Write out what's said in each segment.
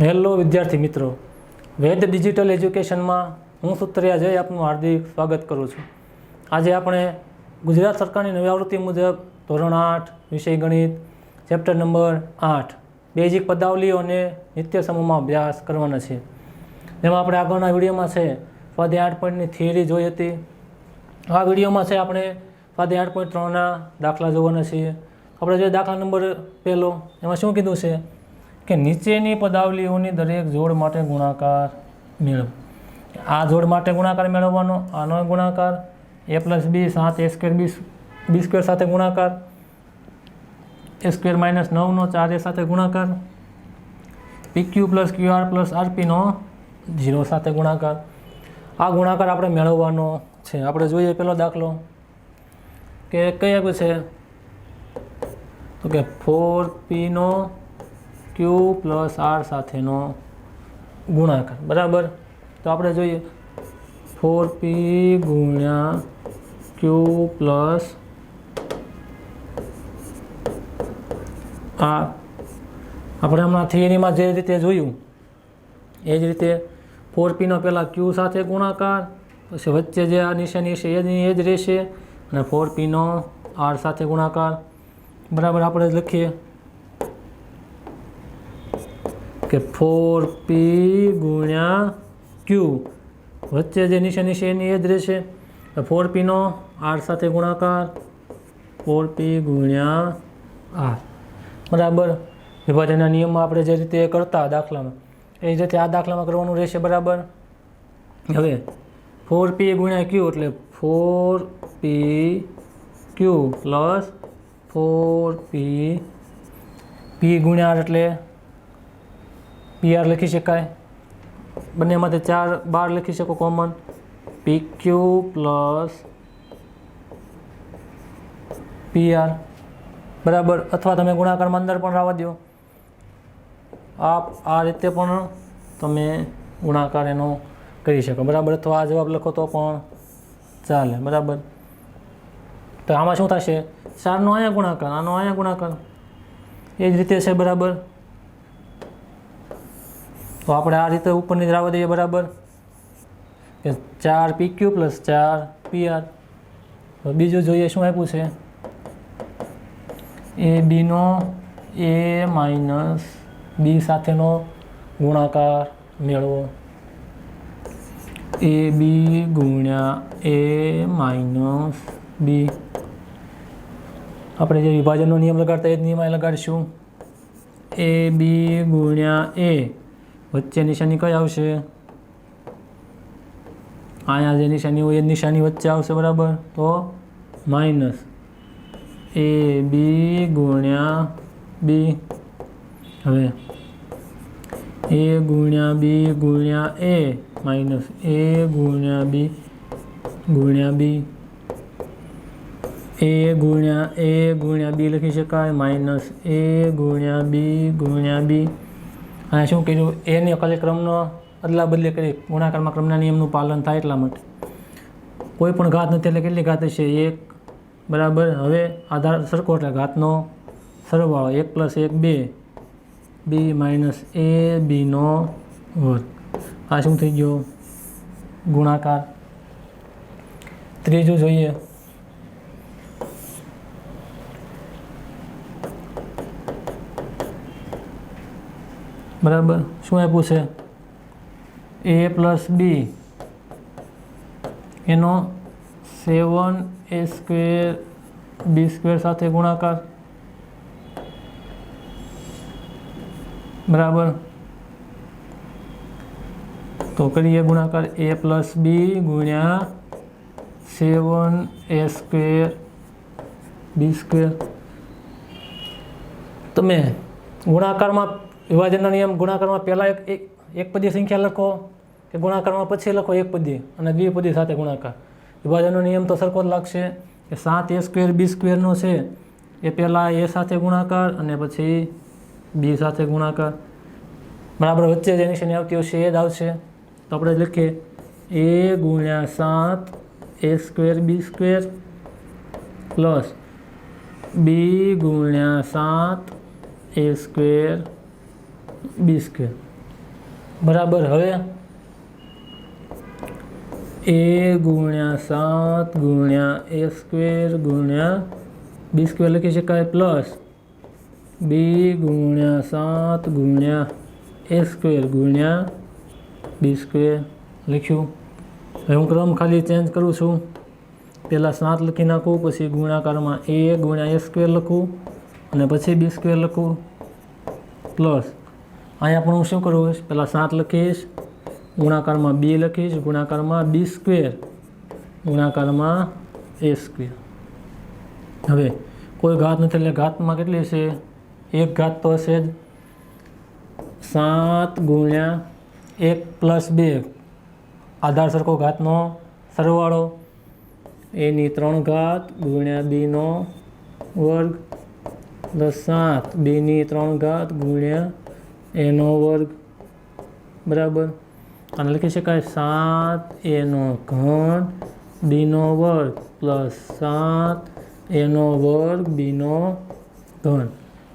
Hello વિદ્યાર્થી મિત્રો. વેદ digital એજ્યુકેશનમાં હું સુત્રિયા જય આપનું હાર્દિક સ્વાગત કરું છું. આજે આપણે ગુજરાત સરકારની નવી આવૃત્તિ મુજબ ધોરણ આઠ, વિષય ગણિત, ચેપ્ટર નંબર આઠ, બેઝિક પદાવલીઓ અને નિત્ય સમૂહમાં અભ્યાસ કરવાના છે. જેમાં આપણે આગળના વિડીયોમાં છે, સ્વાધ્યાય આઠ પોઈન્ટની થિયરી જોઈ હતી. આ વિડીયોમાં છે આપણે સ્વાધ્યાય આઠ પોઈન્ટ ત્રણના દાખલા જોવાના છીએ. આપણે જોઈએ દાખલા નંબર પહેલો, એમાં શું કીધું છે? કે નીચેની પદાવલીઓની દરેક જોડ માટે ગુણાકાર મેળવો. આ જોડ માટે ગુણાકાર મેળવવાનો, આનો ગુણાકાર એ પ્લસ બી સાત એ સ્ક્વેર બી બી સ્ક્વેર સાથે ગુણાકાર એ સ્ક્વેર માઇનસ નવનો ચાર એ સાથે ગુણાકાર p q plus q r plus આરપીનો zero સાથે ગુણાકાર. આ ગુણાકાર આપણે મેળવવાનો છે. આપણે જોઈએ પેલો દાખલો કે કઈ આપ્યું છે? તો કે ફોર પીનો ક્યુ પ્લસ આર સાથેનો ગુણાકાર. બરાબર? તો આપણે જોઈએ. ફોર પી ગુણ્યા ક્યુ પ્લસ આ આપણે હમણાં થિયરીમાં જે રીતે જોયું, એ જ રીતે ફોર પીનો પહેલાં ક્યુ સાથે ગુણાકાર, પછી વચ્ચે જે આ નિશાની છે, એ જ રહેશે. અને ફોર પીનો આર સાથે ગુણાકાર. બરાબર આપણે લખીએ. કે ફોર પી ગુણ્યા ક્યુ. વચ્ચે જે નિશાની છે એની એ જ રહેશે. ફોર પીનો આર સાથે ગુણાકાર. ફોર પી ગુણ્યા આર. બરાબર? વિભાજનના નિયમમાં આપણે જે રીતે કરતા દાખલામાં. એ જ રીતે આ દાખલામાં કરવાનું રહેશે બરાબર? હવે, ફોર પી ગુણ્યા ક્યુ એટલે four p q plus four p p ગુણ્યા આર એટલે પીઆર લખી શકાય? બંનેમાંથી ચાર બાર લખી શકો common p q plus p r બરાબર. અથવા તમે ગુણાકારમાં અંદર પણ આવવા દો આપ આ રીતે પણ તમે ગુણાકાર એનો કરી શકો. બરાબર? અથવા આ જવાબ લખો તો પણ ચાલે. બરાબર? તો આમાં શું થશે? ચારનો અહીંયા ગુણાકાર, આનો અહીંયા ગુણાકાર. એ જ રીતે છે. બરાબર? તો આપણે આ રીતે ઉપરની રાવા દઈએ બરાબર. કે ચાર પી ક્યુ પ્લસ ચાર પીઆર તો બીજું જોઈએ શું આપ્યું છે? એ બીનો એ માઇનસ બી સાથેનો ગુણાકાર મેળવો. એ બી ગુણ્યા એ માઇનસ બી આપણે જે વિભાજનનો નિયમ લગાડતા એ જ નિયમ લગાડીશું. એ બી ગુણ્યા એ વચ્ચે નિશાની કઈ આવશે? અહીંયા જે નિશાની હોય એ નિશાની વચ્ચે આવશે, બરાબર? તો માઇનસ એ બી ગુણ્યા બી. હવે એ ગુણ્યા બી ગુણ્યા એ માઇનસ એ ગુણ્યા બી ગુણ્યા બી. એ ગુણ્યા એ ગુણ્યા બી લખી શકાય, માઇનસ એ ગુણ્યા બી ગુણ્યા બી. અહીંયા શું કર્યું? એને ખાલી ક્રમનો અદલા બદલી કરી ગુણાકારમાં ક્રમના નિયમનું પાલન થાય એટલા માટે. કોઈ પણ ઘાત નથી એટલે કેટલી ઘાત હશે? એક બરાબર. હવે આધાર સરખો એટલે ઘાતનો સરવાળો એક પ્લસ એક બે. બી માઇનસ એ બીનો વર્ગ. આ શું થઈ ગયો? ગુણાકાર. ત્રીજું જોઈએ. બરાબર? શું આપ્યું છે? એ પ્લસ બી એનો સેવન એ સ્ક્વેર બી સ્ક્વેર સાથે ગુણાકાર. બરાબર? તો કરીએ ગુણાકાર. એ પ્લસ બી ગુણ્યા સેવન એ સ્ક્વેર બી સ્ક્વેર તમે ગુણાકારમાં વિભાજનનો નિયમ ગુણાકારમાં પહેલાં એક એક પદી સંખ્યા લખો કે ગુણાકારમાં પછી લખો એક પદી અને દ્વિપદી સાથે ગુણાકાર. વિભાજનનો નિયમ તો સરખો જ લાગશે કે સાત એ સ્ક્વેર બી સ્ક્વેરનો છે, એ પહેલાં એ સાથે ગુણાકાર અને પછી બી સાથે ગુણાકાર. બરાબર વચ્ચે જે નિશાની આવતી હશે એ જ આવશે. તો આપણે લખીએ. એ ગુણ્યા સાત a square b square plus b ગુણ્યા સાત એ સ્ક્વેર બી સ્ક્વેર બરાબર, હવે? એ ગુણ્યા સાત ગુણ્યા એ સ્ક્વેર ગુણ્યા બી સ્ક્વેર લખી શકાય પ્લસ બી ગુણ્યા સાત ગુણ્યા એ સ્ક્વેર ગુણ્યા બી સ્ક્વેર લખ્યું. હવે હું ક્રમ ખાલી ચેન્જ કરું છું. પહેલાં સાત લખી નાખું, પછી ગુણાકારમાં એ ગુણ્યા એ સ્ક્વેર લખું, અને પછી બી સ્ક્વેર લખું. પ્લસ અહીંયા પણ હું શું કરું પહેલાં સાત લખીશ, ગુણાકારમાં બી લખીશ, ગુણાકારમાં બી સ્ક્વેર, ગુણાકારમાં એ સ્ક્વેર. હવે, કોઈ ઘાત નથી એટલે ઘાતમાં કેટલી છે એક ઘાત તો હશે જ. સાત ગુણ્યા એક પ્લસ બે. આધાર સરખો ઘાતનો સરવાળો. એની ત્રણ ઘાત ગુણ્યા બીનો વર્ગ દસ સાત. બીની ત્રણ ઘાત ગુણ્યા એનો વર્ગ બરાબર. અને લખી શકાય સાત એનો ઘન બીનો વર્ગ પ્લસ સાત એનો વર્ગ બીનો ઘન.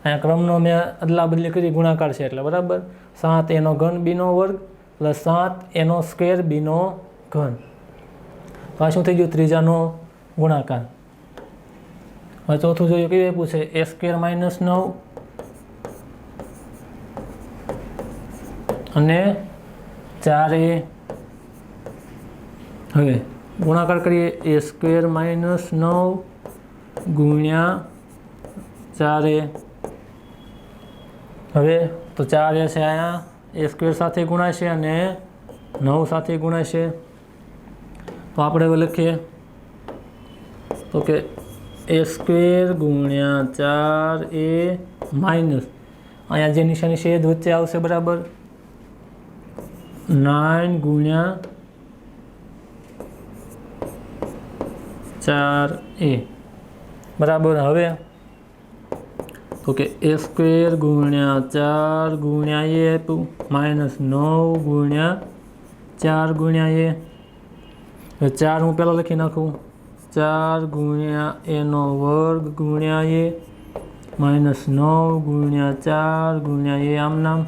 અહીંયા ક્રમનો મેં અદલા બદલી કરી ગુણાકાર છે એટલે બરાબર. સાત એનો ઘન બીનો વર્ગ પ્લસ સાત એનો સ્ક્વેર બીનો ઘન. તો આ શું થઈ ગયું? ત્રીજાનો ગુણાકાર. હવે ચોથું જોઈએ કયું આપ્યું છે? એ સ્ક્વેર માઇનસ નવ અને ચાર એ. હવે ગુણાકાર કરીએ, એ સ્ક્વેર માઇનસ નવ ગુણ્યા ચાર એ. હવે તો ચાર એ છે અહીંયા એ સ્ક્વેર સાથે ગુણાશે અને નવ સાથે ગુણાશે. તો આપણે હવે લખીએ. તો કે એ સ્ક્વેર ગુણ્યા ચાર એ માઇનસ. અહીંયા જે નિશાની છે એ વચ્ચે આવશે બરાબર. નાઇન ગુણ્યા ચાર એ. બરાબર, હવે? તો કે એ સ્ક્વેર ગુણ્યા ચાર ગુણ્યા એ હતું માઇનસ નવ ગુણ્યા ચાર ગુણ્યા એ. ચાર હું પહેલાં લખી નાખું. ચાર ગુણ્યા એનો વર્ગ ગુણ્યા એ. માઇનસ નવ ગુણ્યા ચાર ગુણ્યા એ, આમ નામ.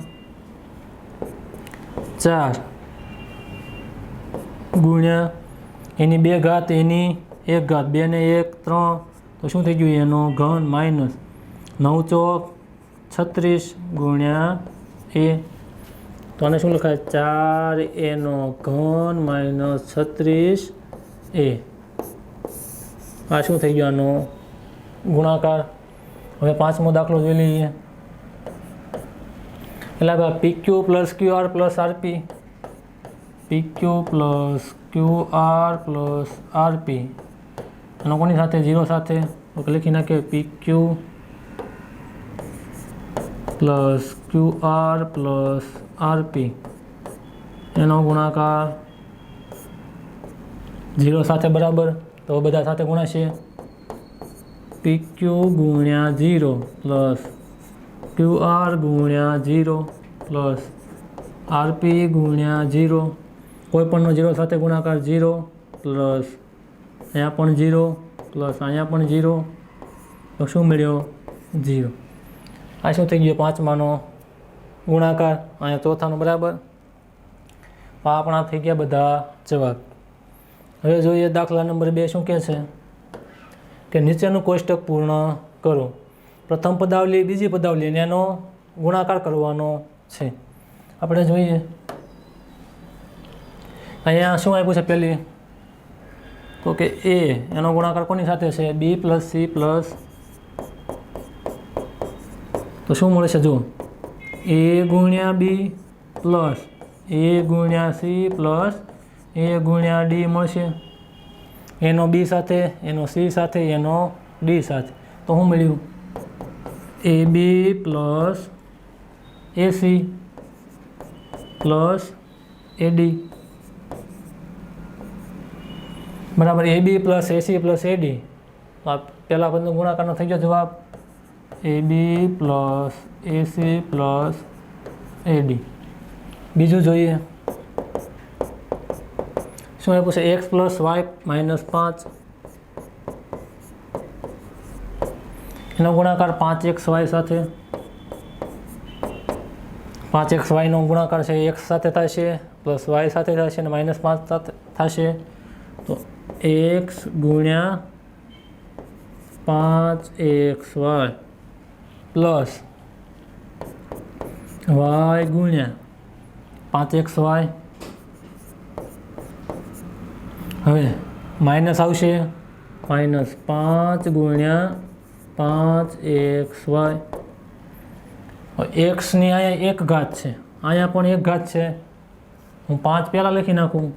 ચાર. ગુણ્યા. એની બે ઘાત, એની એક ઘાત. બે ને એક, ત્રણ. તો શું થઈ ગયું? એનો ઘન માઇનસ નવ ચોક છત્રીસ ગુણ્યા એ. તો આને શું લખાય? ચાર એનો ઘન માઇનસ છત્રીસ એ. આ શું થઈ ગયું આનો ગુણાકાર? હવે પાંચમો દાખલો જોઈ લઈએ. એટલે હવે p q plus q r plus r p p q plus q r plus r p એનો કોની સાથે ઝીરો સાથે તો કે લખી નાખીએ p q plus q r plus r p એનો ગુણાકાર ઝીરો સાથે બરાબર તો બધા સાથે ગુણાશે પી ક્યુ ગુણ્યા ઝીરો પ્લસ ક્યુ આર ગુણ્યા જીરો પ્લસ આરપી ગુણ્યા જીરો કોઈપણનો જીરો સાથે ગુણાકાર ઝીરો પ્લસ અહીંયા પણ જીરો પ્લસ અહીંયા પણ જીરો તો શું મળ્યો જીરો આ શું થઈ ગયો પાંચમાનો ગુણાકાર? અહીંયા ચોથાનો બરાબર? આ આપણા થઈ ગયા બધા જવાબ. હવે જોઈએ દાખલા નંબર બે શું કહે છે? કે નીચેનું કોષ્ટક પૂર્ણ કરો. પ્રથમ પદાવલી, બીજી પદાવલી અને એનો ગુણાકાર કરવાનો છે. આપણે જોઈએ. અહીંયા શું આપ્યું છે પહેલી? તો કે એ, એનો ગુણાકાર કોની સાથે છે? B plus c plus. તો શું મળે છે જો એ ગુણ્યા બી પ્લસ, એ ગુણ્યા સી પ્લસ, એ ગુણ્યા ડી મળશે. એનો બી સાથે, એનો સી સાથે, એનો ડી સાથે. તો શું મળ્યું? એ બી પ્લસ એસી પ્લસ એડી બરાબર એ બી પ્લસ એસી પ્લસ એડી પહેલાં પદનો ગુણાકારનો થઈ ગયો જવાબ. એ બી પ્લસ એસી પ્લસ એડી બીજું જોઈએ. શું આપ્યું છે? એક્સ પ્લસ વાય માઇનસ પાંચ. એનો ગુણાકાર પાંચ એક્સ વાય સાથે. પાંચ એક્સ વાયનો ગુણાકાર છે એક્સ સાથે થશે, પ્લસ વાય સાથે થશે અને માઇનસ પાંચ સાથે થશે. તો એક્સ ગુણ્યા પાંચ એક્સ વાય પ્લસ વાય ગુણ્યા પાંચ એક્સ વાય. હવે માઇનસ આવશે, માઇનસ પાંચ ગુણ્યા પાંચ એક્સ વાય એક્સની અહીંયા એક ઘાત છે અહીંયા પણ એક ઘાત છે હું પાંચ પહેલાં લખી નાખું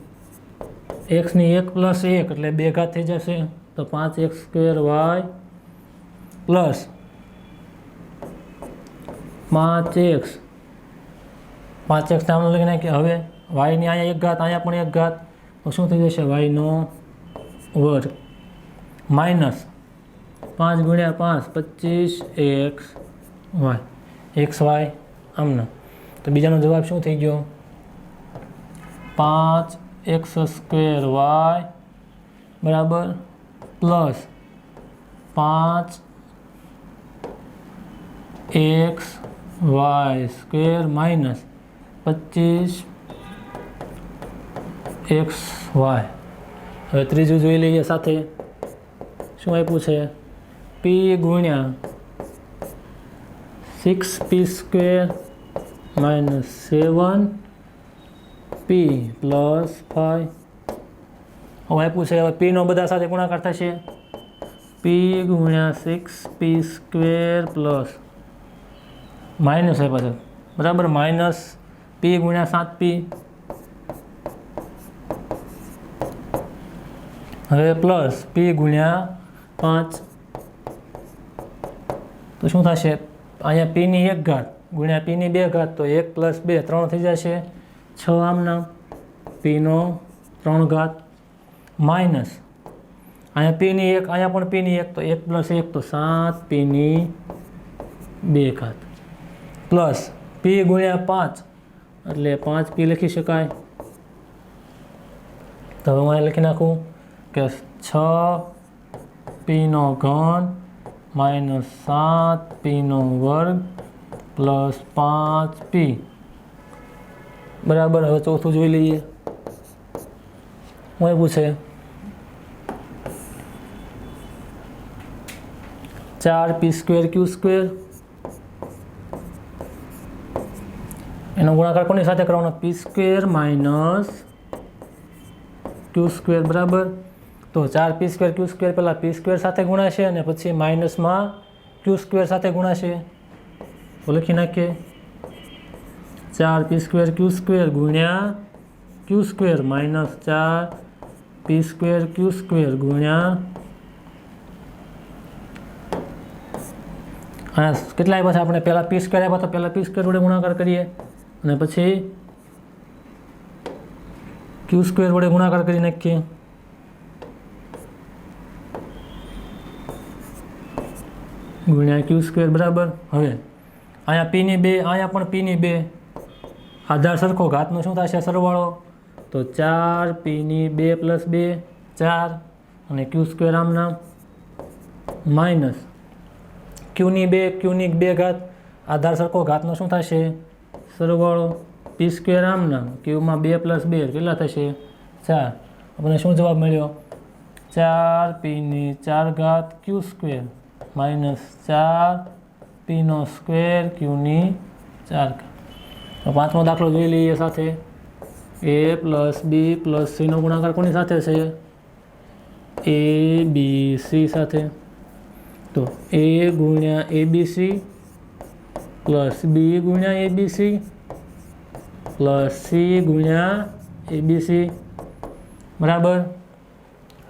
એક્સની એક પ્લસ એક એટલે બે ઘાત થઈ જશે તો પાંચ એક્સ સ્ક્વેર વાય પ્લસ પાંચ એક્સ પાંચ એક્સ નામ લખી નાખીએ હવે વાયની અહીંયા એક ઘાત અહીંયા પણ એક ઘાત। તો શું થઈ જશે? વાયનો વર્ગ માઇનસ પાંચ ગુણ્યા પાંચ, પચીસ એક્સ વાય. એક્સ વાય આમના. તો બીજાનો જવાબ શું થઈ ગયો? પાંચ એક્સ સ્ક્વેર વાય બરાબર પ્લસ પાંચ એક્સ વાય સ્ક્વેર માઇનસ પચીસ એક્સ વાય. હવે ત્રીજું જોઈ લઈએ સાથે. શું આપ્યું છે? પી ગુણ્યા six p square minus seven p plus five હવે આપ્યું છે, હવે પીનો બધા સાથે ગુણાકાર થશે. પી ગુણ્યા six p square plus minus આપ્યા છે. બરાબર? માઇનસ પી ગુણ્યા સાત પી હવે પ્લસ પી ગુણ્યા પાંચ તો શું થશે? અહીંયા પીની એક ઘાત, ગુણ્યા પીની બે ઘાત, તો એક પ્લસ બે ત્રણ થઈ જશે. છ આમના પીનો ત્રણ ઘાત માઇનસ. અહીંયા પીની એક, અહીંયા પણ પીની એક, તો એક પ્લસ એક, તો સાત પીની બે ઘાત. પ્લસ પી ગુણ્યા પાંચ, એટલે પાંચ પી લખી શકાય. તો હવે હું લખી નાખું કે છ પીનો ઘન માઇનસ સાત પીનો વર્ગ પ્લસ પાંચ પી. બરાબર, હવે ચોથું જોઈ લઈએ. હું એવું છે? ચાર પી સ્ક્વેર ક્યુ સ્ક્વેર. એનો ગુણાકાર કોની સાથે કરવાનો? P square minus q square, બરાબર? તો ચાર પી સ્ક્વેર ક્યુ સ્ક્વેર પહેલાં પી સ્ક્વેર સાથે ગુણાશે અને પછી માઇનસમાં ક્યુ સ્ક્વેર સાથે ગુણાશે. તો લખી નાખીએ. ચાર પી સ્ક્વેર ક્યુ સ્ક્વેર ગુણ્યા ક્યુ સ્ક્વેર માઇનસ ચાર પી સ્ક્વેર ક્યુ સ્ક્વેર ગુણ્યા હા કેટલા આપ્યા આપણે પહેલાં પી સ્ક્વેર આપ્યા તો પહેલાં પી સ્ક્વેર વડે ગુણાકાર કરીએ. અને પછી ક્યુ સ્ક્વેર વડે ગુણાકાર કરી નાખીએ. ગુણ્યા ક્યુ સ્ક્વેર બરાબર? હવે, અહીંયા પીની બે, અહીંયા પણ પીની બે. આધાર સરખો ઘાતનો શું થશે સરવાળો? તો ચાર પીની બે પ્લસ બે, ચાર. અને ક્યુ સ્ક્વેર આમના માઇનસ ક્યુની બે ક્યુની બે ઘાત. આધાર સરખો ઘાતનો શું થશે? સરવાળો. પી સ્ક્વેર આમના ક્યુમાં બે પ્લસ બે, કેટલા થશે? ચાર. આપણને શું જવાબ મળ્યો? ચાર પીની ચાર ઘાત ક્યુ સ્ક્વેર માઇનસ ચાર પીનો સ્ક્વેર ક્યુની ચાર તો પાંચમો દાખલો જોઈ લઈએ સાથે. એ પ્લસ બી પ્લસ સીનો ગુણાકાર કોની સાથે છે? એ બી સી સાથે. તો એ ગુણ્યા એ બી સી પ્લસ બી ગુણ્યા a b c plus c ગુણ્યા એ બી સી બરાબર?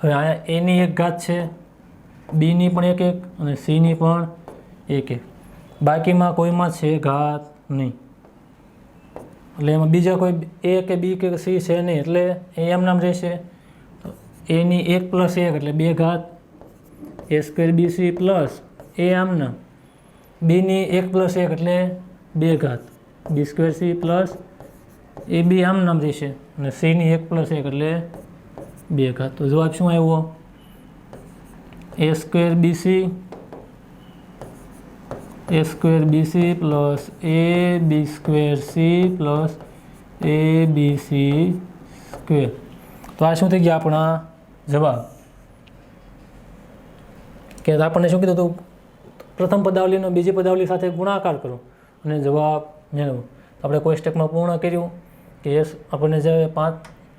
હવે અહીંયા એની એક ઘાત છે. બીની પણ એક એક અને સીની પણ એક એક. બાકીમાં કોઈમાં છે ઘાત નહીં. એટલે એમાં બીજા કોઈ એ કે બી કે સી છે નહીં, એટલે એ એમ નામ રહેશે. એની એક પ્લસ એક, એટલે બે ઘાત. A square b c plus a આમના બીની એક પ્લસ એક, એટલે બે ઘાત. B square c plus a b આમ નામ રહેશે. અને સીની એક પ્લસ એક, એટલે બે ઘાત. તો જવાબ શું આવ્યો? A square b c a square b c plus a b square c plus a b c square તો આ શું થઈ ગયા આપણા જવાબ? કે આપણને શું કીધું હતું? પ્રથમ પદાવલીનો બીજી પદાવલી સાથે ગુણાકાર કરો અને જવાબ મેળવો. આપણે કોઈ સ્ટેપમાં પૂર્ણ કર્યું કે આપણને જે પાંચ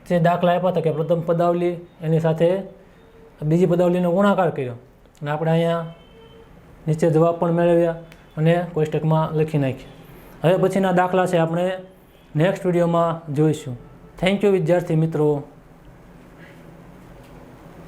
જે દાખલા આપ્યા હતા કે પ્રથમ પદાવલી એની સાથે બીજી પદાવલીનો ગુણાકાર કર્યો અને આપણે અહીંયા નીચે જવાબ પણ મેળવ્યા અને કોષ્ટકમાં લખી નાખ્યા. હવે પછીના દાખલા છે આપણે નેક્સ્ટ વિડીયોમાં જોઈશું. થેન્ક યુ વિદ્યાર્થી મિત્રો.